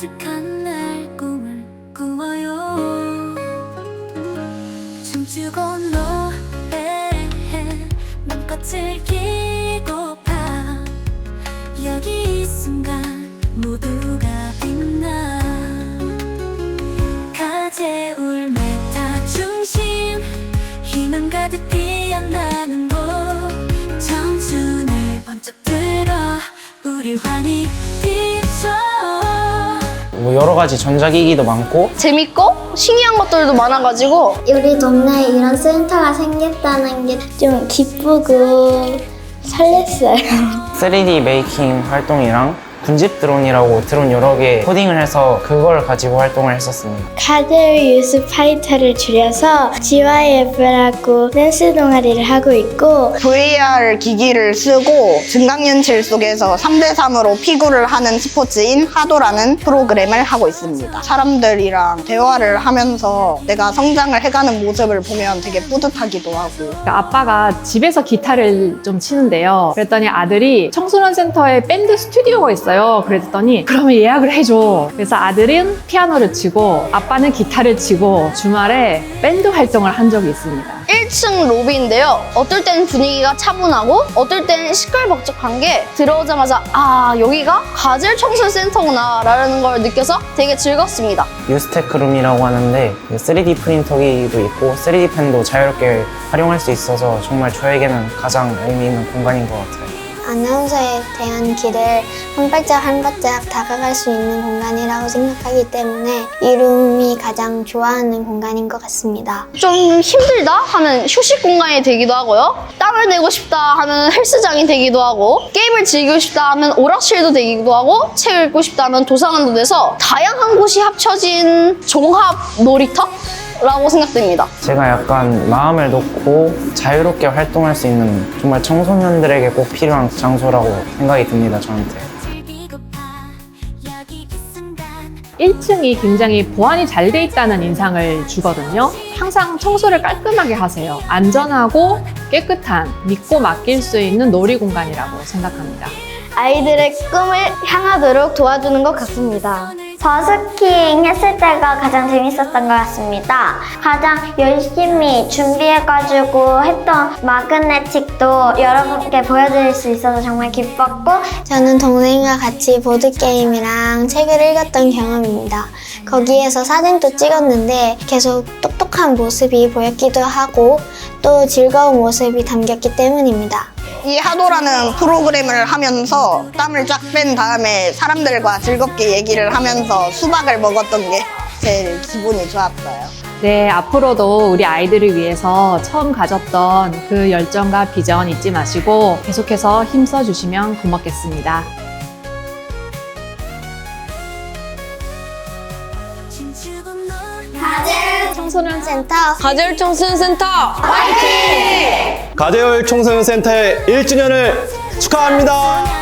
가득한 날 꿈을 꾸어요. 춤추고 노래해 맘껏 즐기고파 여기 이 순간 모두가 빛나. 가재울 메타 중심 희망 가득 피어나는 곳. 청춘을 번쩍 들어 우리 환히 비춰 뭐 여러 가지 전자기기도 많고 재밌고 신기한 것들도 많아가지고 우리 동네에 이런 센터가 생겼다는 게 좀 기쁘고 설렜어요. 3D 메이킹 활동이랑 군집 드론이라고 드론 여러 개 코딩을 해서 그걸 가지고 활동을 했었습니다. 카드 유스 파이터를 줄여서 GYF라고 댄스 동아리를 하고 있고 VR 기기를 쓰고 증강현실 속에서 3대3으로 피구를 하는 스포츠인 하도라는 프로그램을 하고 있습니다. 사람들이랑 대화를 하면서 내가 성장을 해가는 모습을 보면 되게 뿌듯하기도 하고 그러니까 아빠가 집에서 기타를 좀 치는데요. 그랬더니 아들이 청소년 센터에 밴드 스튜디오가 있어요. 그랬더니 그러면 예약을 해줘. 그래서 아들은 피아노를 치고 아빠는 기타를 치고 주말에 밴드 활동을 한 적이 있습니다. 1층 로비인데요. 어떨 땐 분위기가 차분하고 어떨 땐 시끌벅적한 게 들어오자마자 아 여기가 가젤 청소년 센터구나 라는 걸 느껴서 되게 즐겁습니다. 유스테크룸이라고 하는데 3D 프린터기도 있고 3D 펜도 자유롭게 활용할 수 있어서 정말 저에게는 가장 의미 있는 공간인 것 같아요. 아나운서에 대한 길을 한 발짝 한 발짝 다가갈 수 있는 공간이라고 생각하기 때문에 이 룸이 가장 좋아하는 공간인 것 같습니다. 좀 힘들다 하면 휴식 공간이 되기도 하고요. 땀을 내고 싶다 하면 헬스장이 되기도 하고 게임을 즐기고 싶다 하면 오락실도 되기도 하고 책을 읽고 싶다 하면 도서관도 돼서 다양한 곳이 합쳐진 종합 놀이터? 라고 생각됩니다. 제가 약간 마음을 놓고 자유롭게 활동할 수 있는 정말 청소년들에게 꼭 필요한 장소라고 생각이 듭니다, 저한테. 즐기고파 여기 이 순간 1층이 굉장히 보안이 잘 돼 있다는 인상을 주거든요. 항상 청소를 깔끔하게 하세요. 안전하고 깨끗한 믿고 맡길 수 있는 놀이 공간이라고 생각합니다. 아이들의 꿈을 향하도록 도와주는 것 같습니다. 버스킹 했을 때가 가장 재밌었던 것 같습니다. 가장 열심히 준비해가지고 했던 마그네틱도 여러분께 보여드릴 수 있어서 정말 기뻤고 저는 동생과 같이 보드게임이랑 책을 읽었던 경험입니다. 거기에서 사진도 찍었는데 계속 똑똑한 모습이 보였기도 하고 또 즐거운 모습이 담겼기 때문입니다. 이 하도라는 프로그램을 하면서 땀을 쫙 뺀 다음에 사람들과 즐겁게 얘기를 하면서 수박을 먹었던 게 제일 기분이 좋았어요. 네, 앞으로도 우리 아이들을 위해서 처음 가졌던 그 열정과 비전 잊지 마시고 계속해서 힘써 주시면 고맙겠습니다. 춤 추고 놀 청소년 센터 가젤 청소년 센터 가재열 청소년 센터의 1주년을 축하합니다. 면